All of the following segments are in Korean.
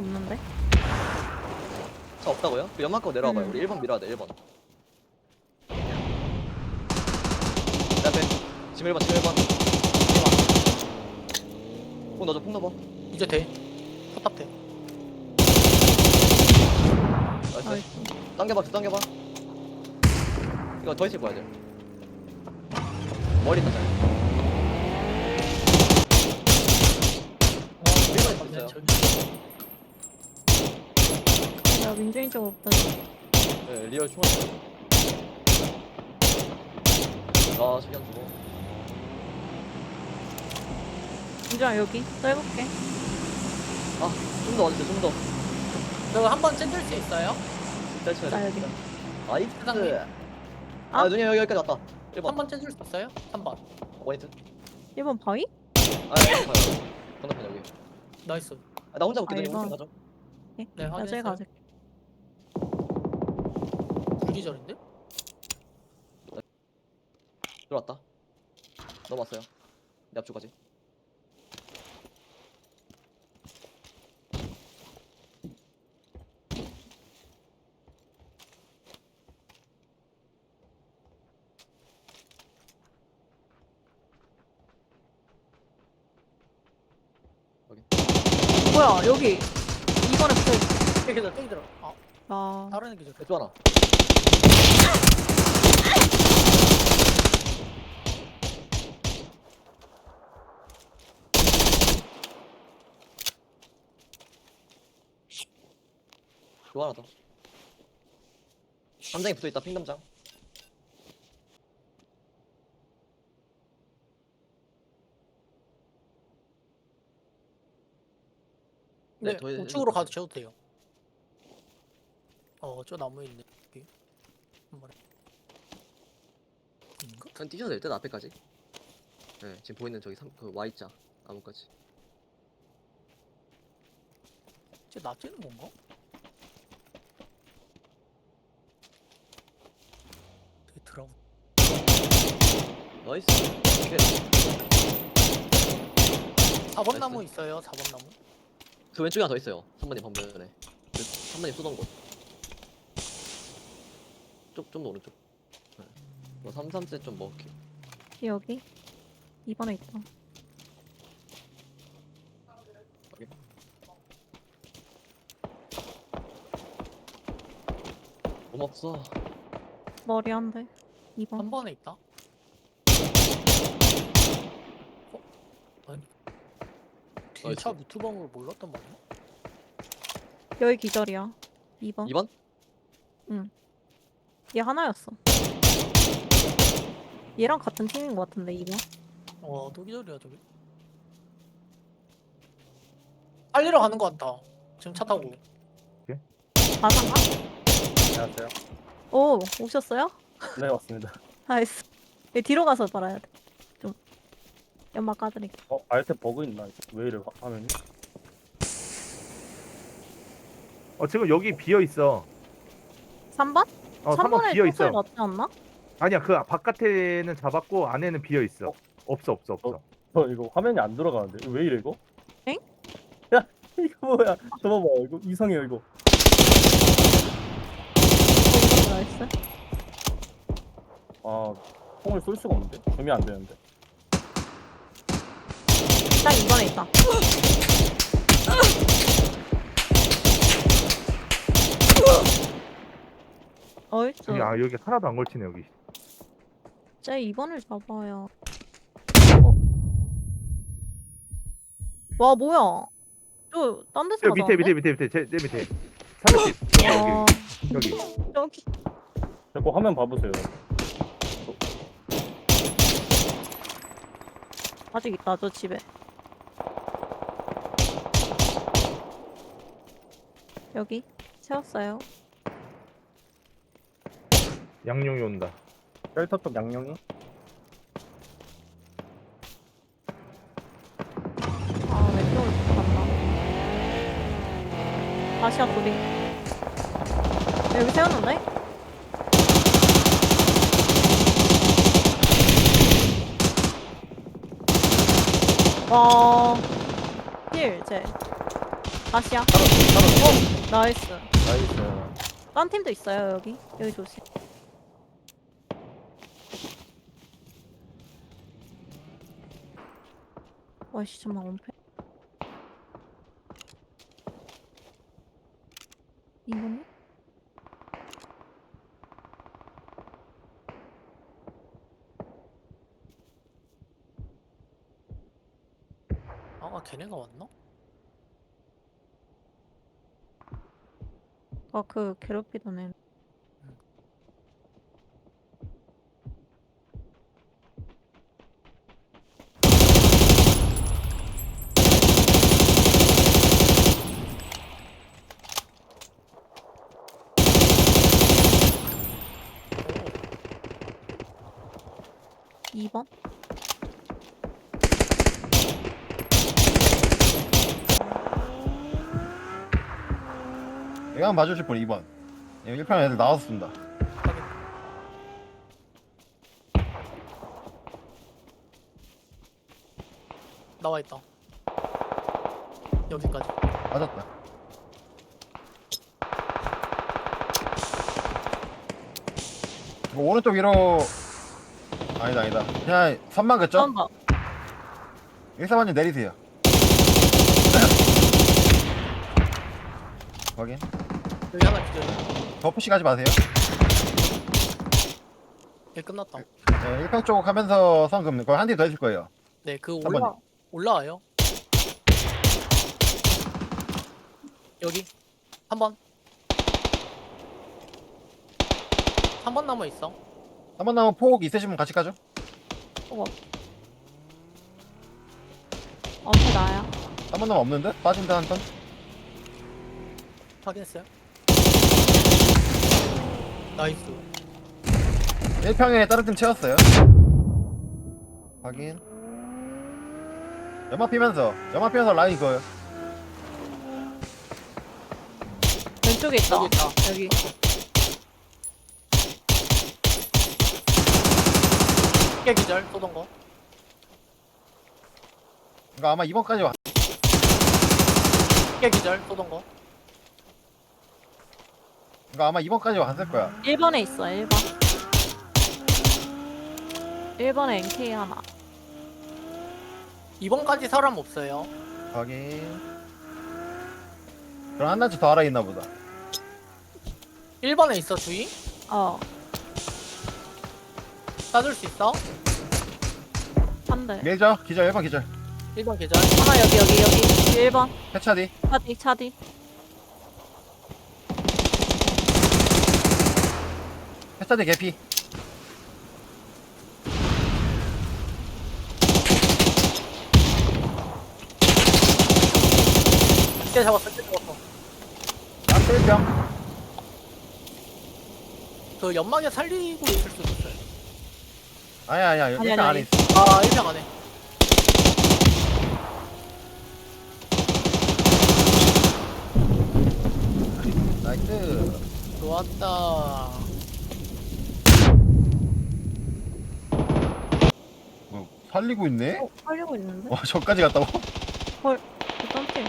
없는데? 차 없다고요? 그 연막 거 내려와봐요. 음. 우리 1번 밀어야 돼, 1번. 내 앞에. 지금 1번, 지금 1번. 폭 넣어줘, 폭 넣어봐. 이제 돼. 포탑 돼. 나이스. 나이스. 당겨봐, 더 당겨봐. 이거 더 있을 거야, 돼. 머리 있다, 잘. 일반 있어요. 야, 민준이 쪽 없다. 네, 리얼 총알. 아, 저기 안 죽어. 민준아, 여기. 썰볼게. 아, 좀 더 와주세요, 좀 더. 저거 한번 cen줄 수 있어요? 짤쳐야 나 돼. 여기. 사장님. 아, 아? 눈이 여기, 여기까지 왔다. 1번. 3번 cen줄 수 있어요? 3번. 원히트. 1번 바위? 아, 여기 봐요. 건너편 여기. 나이스. 아, 나 혼자 볼게, 아, 일번. 혼자 가죠. 네, 네, 나중에 확인했어요. 가자. 불기절인데? 들어왔다. 넘어왔어요. 내 앞쪽까지. 뭐야, 여기. 2번에 붙어있어. 떼기절, 떼기절. 아, 아, 다른 애기절. 또 하나. 또 하나 더. 담장에 붙어 있다, 핑 담장. 네, 네, 더 해야 우측으로 가도 쳐도 돼요. 어, 저 나무에 있네. 번에. 인가? 그냥 뛰셔도 될 듯, 앞에까지. 네, 지금 보이는 저기 삼, 그 Y자 나무까지. 쟤 납치는 건가? 되게 드라우. 나이스. 오케이. 4번 나이스. 나무 있어요, 4번 나무. 그 왼쪽에 하나 더 있어요. 3번님 방면에. 그 3번님 쏘던 곳. 좀, 좀더 오른쪽. 네. 뭐 3, 3세 좀 먹을게. 여기. 2번에 있다. 몸 없어. 머리 한 대. 2번. 3번에 있다. 어? 아니. 나이스. 무트방으로 몰랐단 말이야? 여기 기절이야. 2번. 2번? 얘 하나였어. 얘랑 같은 팀인 것 같은데, 2번. 와, 또 기절이야, 저기. 빨리러 가는 것 같다. 지금 차 타고. 가상가? 안녕하세요. 오, 오셨어요? 네, 왔습니다. 나이스. 얘 뒤로 가서 말아야 돼. 좀. 연막 까드릴게. 어, 알테 버그 있나? 왜 이래, 화- 화면이? 어 지금 여기 비어 있어. 3번? 어 3번 3번에 비어 있어. 났지 않나? 아니야 그 바깥에는 잡았고 안에는 비어 있어. 어? 없어 없어 없어. 어, 이거 화면이 안? 이거 왜 이래, 이거? 엥? 야, 이거 뭐야. 저거 봐, 이거 이상해요, 이거. 나이스. 아, 총을 쏠 수가 없는데? 점이 안 되는데. 딱 2번에 있다. 어이, 저, 여기 아 여기 하나도 안 걸치네 여기. 쟤 2번을 잡아야. 어. 와, 뭐야. 저, 딴 데서 저 밑에 밑에 밑에 밑에 제, 제 밑에. 30. 와, 여기 여기. 여기. 자꾸 화면 봐보세요. 아직 있다, 저 집에. 여기. 세웠어요. 양용이 온다. 셀터 쪽 양용이? 아, 왼쪽으로 간다. 다시야, 둘이. 여기 세웠는데? 와. 힐, 쟤. 다시야. 바로 바로 나이스. 나이스 딴 팀도 있어요 여기. 여기 조심. 와씨 잠만 원패. 이거는? 아 걔네가 왔나? 아그 괴롭히던 애. 이 번 한번 봐주실 분 2번 1편 애들 나왔습니다. 나와 있다. 여기까지. 맞았다 이거 오른쪽 위로 아니다 아니다 그냥 선만 긋죠? 처음 봐. 1사반님 내리세요 확인 여기 하나 기절. 더 푸시 가지 마세요 얘 끝났다. 네, 1평 쪽 하면서 선 긋는 거의 한팀더 있을 거예요 네, 그 번. 올라 올라와요. 여기 한 번. 한 번 남아 있어. 한번 남은 폭 있으시면 같이 가죠 어떻게 나야? 한번 남은 없는데? 빠진다 한 턴 확인했어요. 나이스. 1평에 다른 팀 채웠어요 확인 연막 피면서 연막 피면서 라인 그어요 왼쪽에 있다. 여기 있다. 여기. 깨 기절 쏘던 거. 이거 아마 2번까지 와 깨 기절 쏘던 거. 이거 아마 2번까지 왔을 거야 1번에 있어, 1번. 1번에 NK 하나. 2번까지 사람 없어요. 확인 그럼 한 단치 더 알아 있나 보다 1번에 있어 주의. 어, 따줄 수 있어. 한 대. 밀죠 기절 1번 기절 1번 계절. 하나 여기, 여기, 여기. 1번. 해차디 차디, 차디. 해차디 개피 깨 잡았어. 깨 잡았어. 깜필병 그 연막에 살리고 있을 수도 있어요. 아니야 아니야 아니, 1평 아니, 안에 아니. 있어 아 1평 안에. 나이스 좋았다. 살리고 있네? 어, 하려고 있는데? 와 저까지 갔다고? 어떤 팀?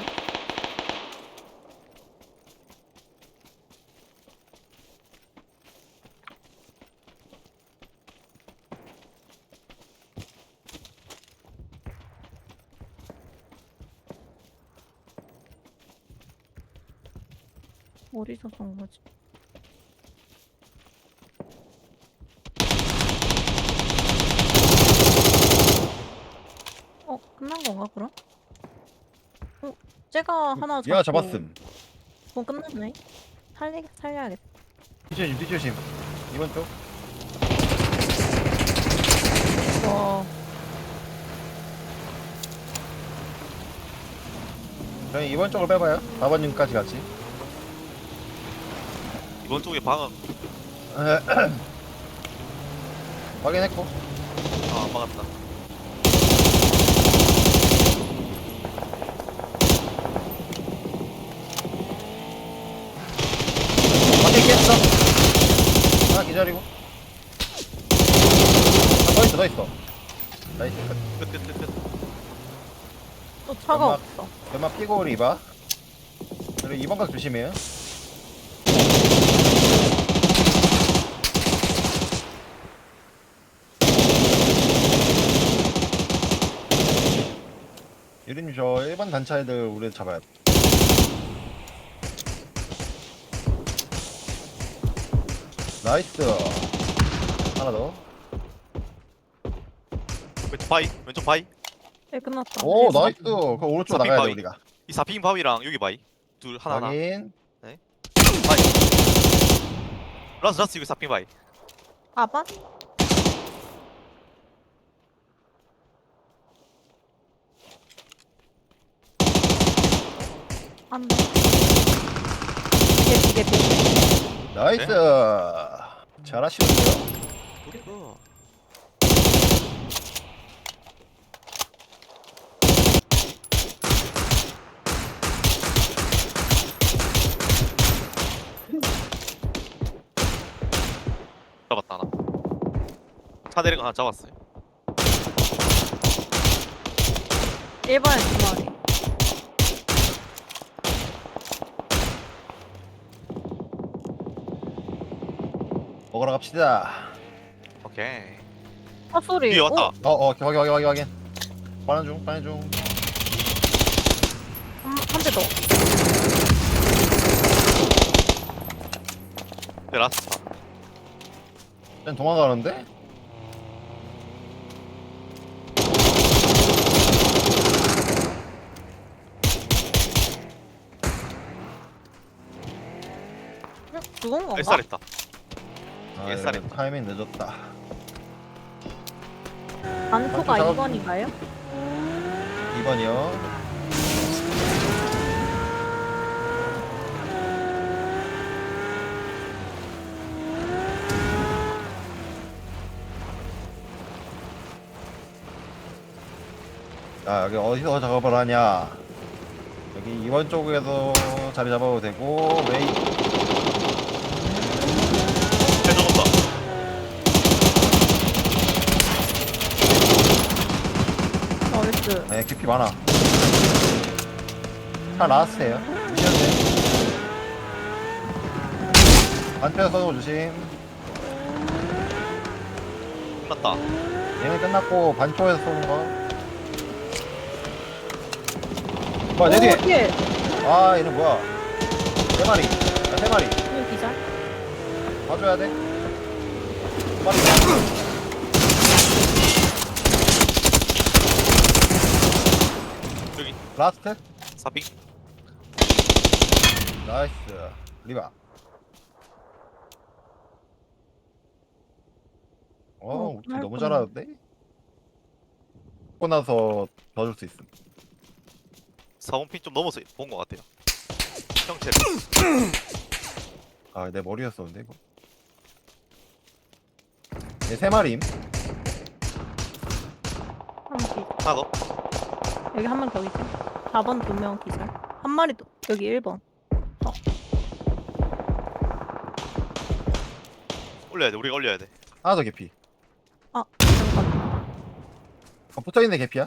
어디서 쏜 거지? 어, 끝난 건가, 그럼? 어, 쟤가 하나 얘가 잡고 잡았음. 그건 끝났네. 살리, 살려야겠다. 뒤조심 뒤조심. 이번 쪽? 와, 저희 이번 쪽을 빼봐요. 4번님까지 같이. 이번 쪽에 방어. 확인했고. 아 안 막았다 확인 깼어 하나 기다리고 아, 더 있어 더 있어 나이스 또 차가 연막. 없어. 연막 피고 리바 그리고 2번 각 조심해요. 유린님 저 1번 단차 애들 우리 잡아야 돼. 나이스. 하나 더. 왼쪽 바위 왼쪽 바위 네 끝났다. 오 네, 나이스. 그 오른쪽 나가야 돼 바위. 우리가. 이 사핑 바위랑 여기 바위 둘 하나 하나 확인. 바위 라스 라스 이거 사핑 바위 아반? 안 돼. 개피 개피. 나이스. 잘하시는데요. 그리고 잡았다 하나. 차 내린 거 하나 잡았어요. 1번에 두마 먹으러 갑시다. 오케이 아 소리. 뒤에 왔다 어? 어, 어, 확인, 확인, 확인, 확인. 빠른 중, 빠른 중. 한대 더. 네 라스 쟤 도망가는데? 응? 죽은 건가? 쌀쌀했다 아, 옛살에 이거 타이밍 늦었다. 단초가 단초 작업- 2번인가요? 2번이요. 자, 여기 어디서 작업을 하냐? 여기 2번 쪽에서 자리 잡아도 되고, 웨이, 깊이 많아. 무시해도 돼. 반패 서도 조심. 끝났다 얘는 끝났고 반초에서 쏘는 거. 뭐야 내 뒤에. 오, 뒤에. 아 얘는 뭐야? 세 마리. 아, 세 마리. 이거 기절. 봐줘야 돼. 두 마리. 여기 라스트. 사핑 나이스. 리바. 어, 어, 우리 팀 너무. 잘하는데? 먹고 나서 더 줄 수 있음. 사원핀 좀 넘어서 본 것 같아요 형체를 아, 내 머리였었는데 이거. 얘세 마리임. 한 기. 하나 더 여기 한 명 더 있지. 4번 두 명 기절. 한 마리 또. 여기 1번. 올려야 돼 우리가 올려야 돼 하나 더 개피. 아, 잠깐. 어, 붙어있네 개피야.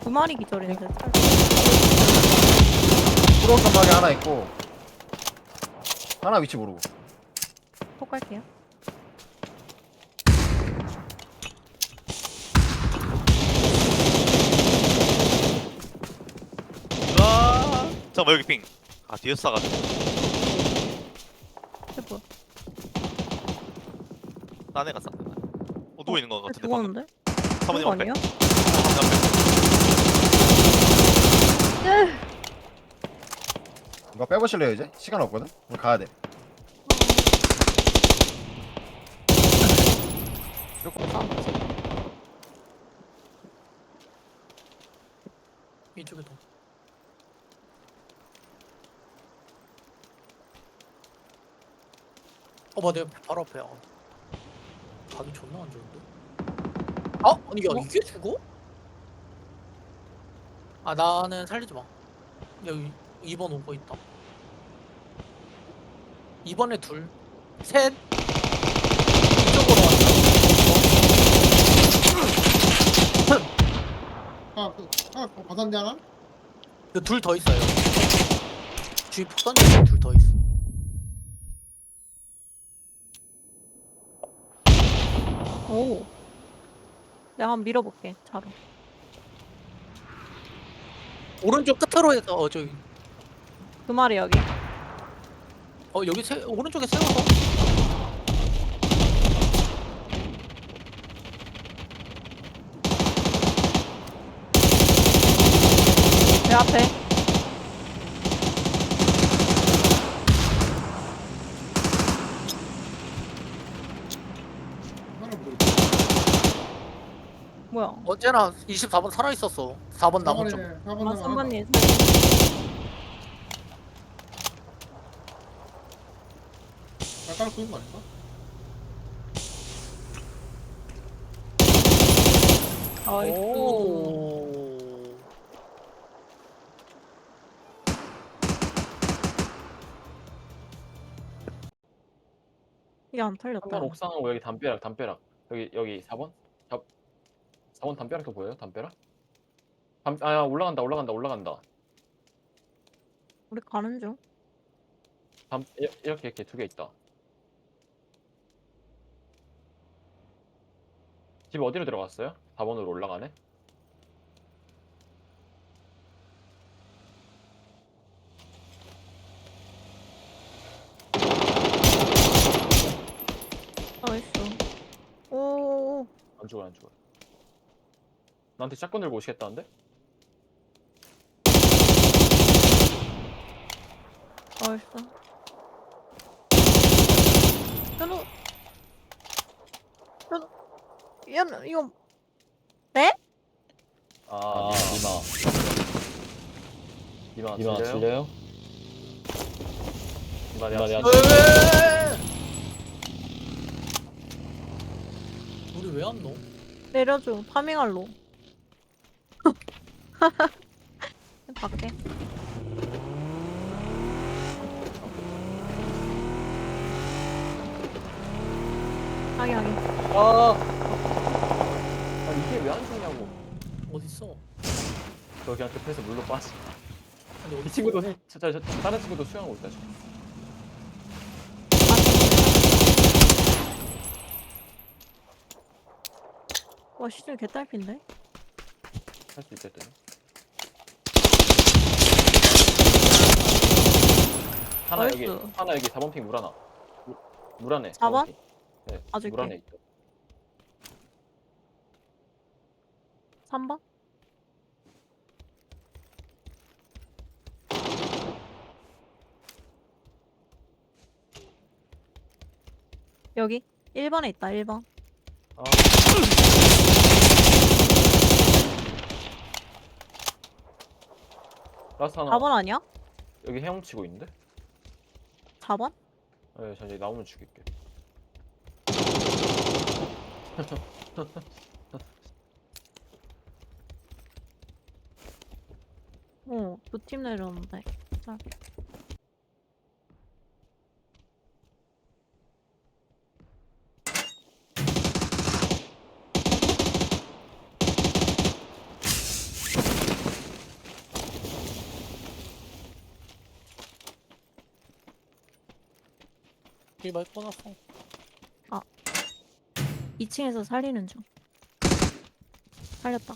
두 마리 기절인데. 프로 선박에 하나 있고 하나 위치 모르고. 폭 갈게요. 아 잠깐만 여기 핑 아 뒤에서 싸가지고 쟤 뭐야? 딴 애가 쌌네 어 누워 있는 거쟤 같은데 방금 죽었는데? 사모님 거 앞에 아니에요? 사모님 앞에. 이거 빼보실래요 이제? 시간 없거든? 우리 가야 돼. 이쪽에도. 어, 뭐, 내 바로 앞에야. 각이 존나 안 좋은데? 아, 아니, 야, 어? 이게 죽어? 아, 나는 살리지 마. 여기 2번 오고 있다. 2번에 둘, 셋. 이쪽으로 왔다. 하나 그 하나 과산대 하나? 둘더 있어요. 주위 폭 던지는 둘더 있어. 오. 내가 한번 밀어볼게 차로. 오른쪽 끝으로 해서 어 저기 그 말이 여기. 어 여기 세, 오른쪽에 세워서 내 앞에. 하나 모르. 언제나 24번 살아 있었어. 4번 나무 쪽. 4번 아, 나무. 선반님. 발가락 보이는 거 아닌가? 아이고. 오. 이게 안 털렸다. 3번 옥상하고 여기 담벼락 담벼락 여기 여기 4번? 4, 4번 담벼락도 보여요? 담벼락? 담, 아 올라간다 올라간다 올라간다 우리 가는 중. 담, 이- 이렇게 이렇게 두 개 있다 집 어디로 들어갔어요? 4번으로 올라가네? 나이스. 오. 안 죽어 안 죽어 나한테 샷건 들고 오시겠다는데? 나이스. 현우. 현우. 야, 이거 아, 니마 니마 이마 들려요? 들려요? 니마 니마 내가 내가 왜? 우리 왜 안 넣어? 내려줘. 파밍할로. 밖에. 하기 하기. 아, 아 이게 왜 안 죽냐고 어딨어? 너 그냥 급해서 물로 빠져 근데 이 어디 친구도 저, 저, 저, 다른 친구도 수영하고 있다 지금 와 시즌 개딸핀데? 할수 있겠더 하나 여기 나이스. 하나 여기 4번 핑 물 하나 물, 물 안에 4번? 핑. 네, 봐줄게. 물 안에 있어 3번? 여기 1번에 있다 1번 아. 라스트 하나 4번 아니야? 여기 헤엄치고 있는데? 4번? 네, 저 이제 나오면 죽일게 어, 두 팀 내려오는데. 자. 길말 꺼놨어. 2층에서 살리는 중. 살렸다.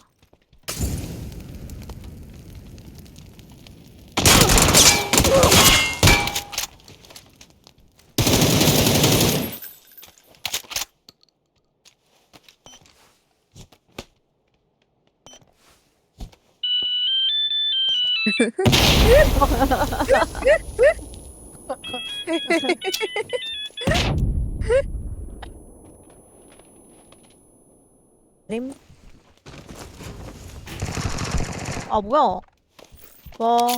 님. 아 뭐야? 와.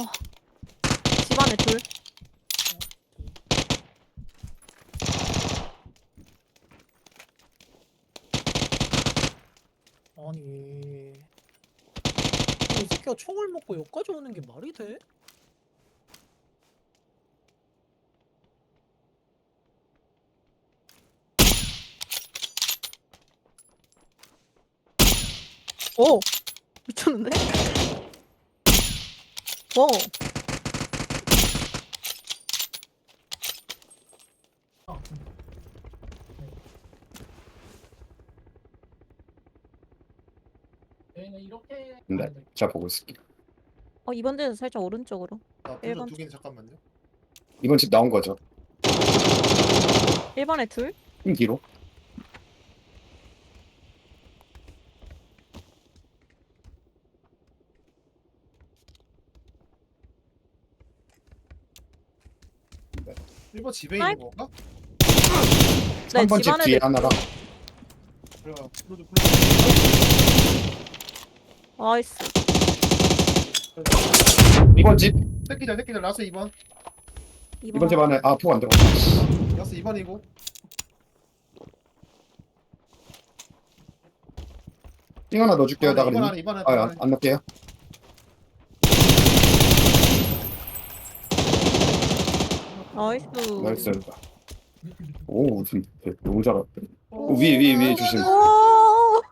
집안에 둘. 아니. 이 새끼가 총을 먹고 여기까지 오는 게 말이 돼? 오. 미쳤는데? 와. 네, 제가 보고 있을게요. 어 이번 데서 살짝 오른쪽으로. 아, 일번. 두 개는 잠깐만요. 이번 집 나온 거죠. 1번에 둘? 흰 뒤로. 일번 집에 아이. 있는 건가? 네, 3번 집 집안에 뒤에. 하나랑 그래가 나이스. 이번 집 새끼들 새끼들 라스 2번. 이번 집 안에 아포안 들어. 라스 2번이고. 띵 하나 넣어줄게요, 2번. 안에 2번 안에. 아, 안, 안 넣을게요. 나이스. 나이스. 오, 무슨 너무 잘했다. 오, 위에 위에 위에 조심. 오.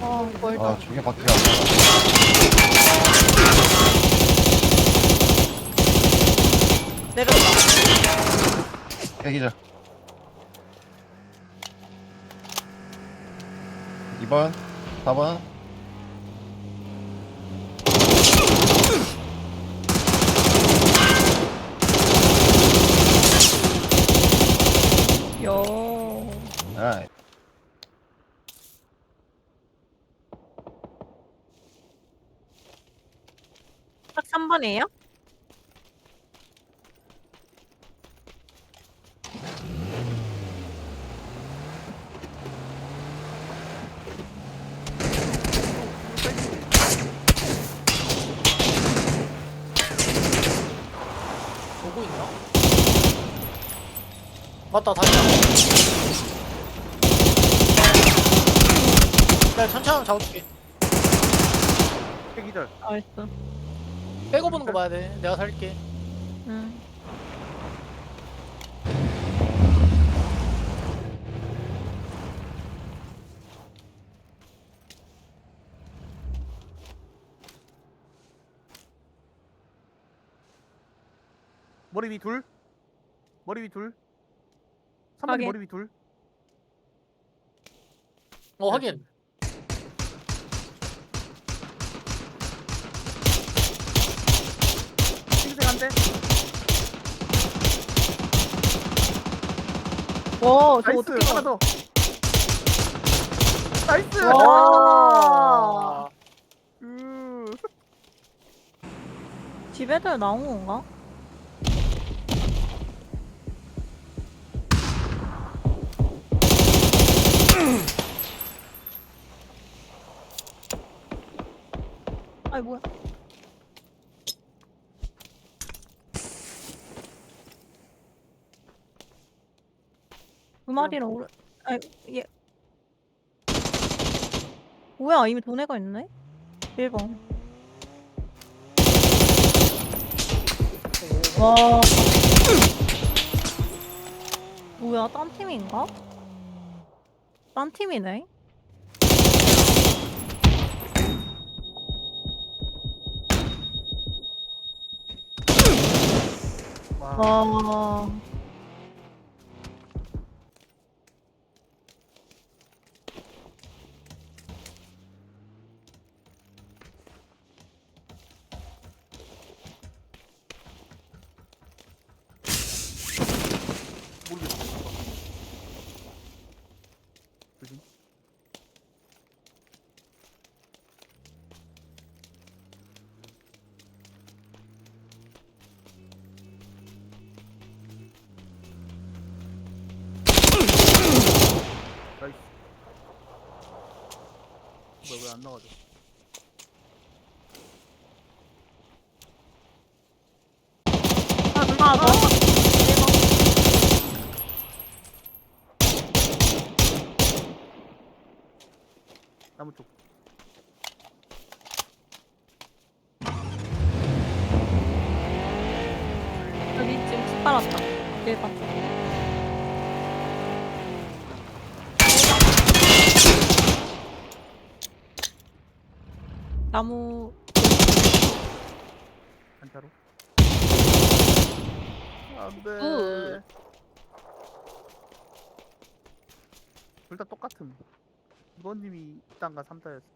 아, 멀다. 아 저게 밖에 안 내렸다. 깨기자 2번 4번 요. 아 딱 3번이에요? 보고 있나? 맞다 다시 내가 천천히 잡아줄게 기절. 나이스. 빼고 보는 거 봐야 돼 내가 살릴게 응. 머리 위 둘. 머리 위 둘. 3번 확인. 머리 위 둘. 어 확인 핑색 한 대. 와, 나이스. 어떻게 하나 더. 나이스. 와. 으. 집 애들 나온 건가? 아이 뭐야? 두 마리는 오래. 아 이게 뭐야? 이미 돈애가 있네. 1번. 와. 뭐야, 딴 팀인가? 딴 팀이네. 와. 나 나가죠? 하나 더. 나무 쪽. 여기 지금 집 빨았다. 얘 봤어. 나무 한자로. 안돼. 굿. 둘다 똑같음. 이번님이 2단과 3단이었어.